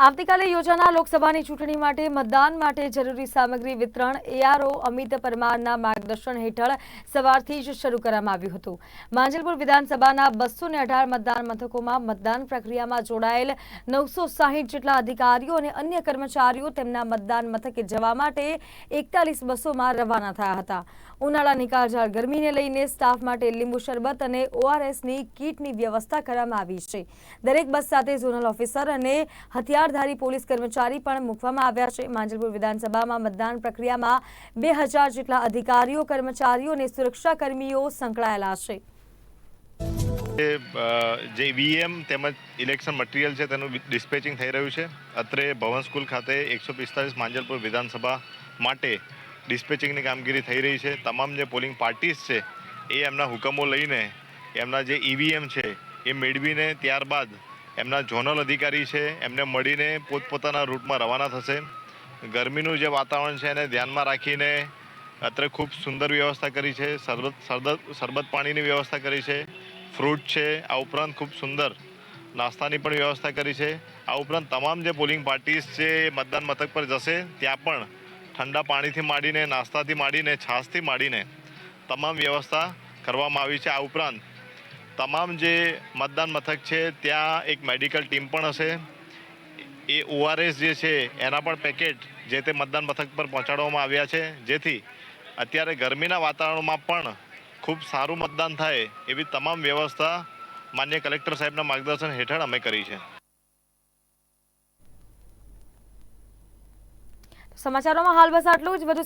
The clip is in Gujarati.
આવતીકાલે યોજાનાર લોકસભાની ચૂંટણી માટે મતદાન માટે જરૂરી સામગ્રી વિતરણ એઆરઓ અમિત પરમારના માર્ગદર્શન હેઠળ સવારથી જ શરૂ કરવામાં આવ્યું હતું. માંજલપુર વિધાનસભાના બસો મતદાન મથકોમાં મતદાન પ્રક્રિયામાં જોડાયેલ નવસો જેટલા અધિકારીઓ અને અન્ય કર્મચારીઓ તેમના મતદાન મથકે જવા માટે એકતાલીસ બસોમાં રવાના થયા હતા. ઉનાળાની કાળઝાળ ગરમીને લઈને સ્ટાફ માટે લીંબુ શરબત અને ઓઆરએસની કીટની વ્યવસ્થા કરવામાં આવી છે. દરેક બસ સાથે ઝોનલ ઓફિસર અને હથિયારધારી પોલીસ કર્મચારી પણ મૂકવામાં આવ્યા છે. માંજલપુર વિધાનસભામાં મતદાન પ્રક્રિયામાં બે જેટલા અધિકારીઓ, કર્મચારીઓ અને સુરક્ષા કર્મીઓ સંકળાયેલા છે. જે વીએમ તેમજ ઇલેક્શન મટીરિયલ છે તેનું ડિસ્પેચિંગ થઈ રહ્યું છે. અત્રે ભવન સ્કૂલ ખાતે એકસો પિસ્તાલીસ માંજલપુર વિધાનસભા માટે ડિસ્પેચિંગની કામગીરી થઈ રહી છે. તમામ જે પોલિંગ પાર્ટીઝ છે, એ એમના હુકમો લઈને એમના જે ઈવીએમ છે, એ મેળવીને ત્યારબાદ એમના ઝોનલ અધિકારી છે, એમને મળીને પોતપોતાના રૂટમાં રવાના થશે. ગરમીનું જે વાતાવરણ છે એને ધ્યાનમાં રાખીને અત્રે ખૂબ સુંદર વ્યવસ્થા કરી છે સરબત સરબત શરબત પાણીની વ્યવસ્થા કરી છે. ફ્રૂટ છે, આ ઉપરાંત ખૂબ સુંદર નાસ્તાની પણ વ્યવસ્થા કરી છે. આ ઉપરાંત તમામ જે પોલિંગ પાર્ટીસ છે, મતદાન મથક પર જશે, ત્યાં પણ ઠંડા પાણીથી માંડીને, નાસ્તાથી માંડીને, છાશથી માંડીને તમામ વ્યવસ્થા કરવામાં આવી છે. આ ઉપરાંત તમામ જે મતદાન મથક છે, ત્યાં એક મેડિકલ ટીમ પણ હશે. એ ઓઆરએસ જે છે, એના પણ પેકેટ જે તે મતદાન મથક પર પહોંચાડવામાં આવ્યા છે. જેથી અત્યારે ગરમીના વાતાવરણમાં પણ ખૂબ સારું મતદાન થાય એવી તમામ વ્યવસ્થા માન્ય કલેક્ટર સાહેબના માર્ગદર્શન હેઠળ અમે કરી છે. સમાચારોમાં હાલ બસ આટલું જ. વધુ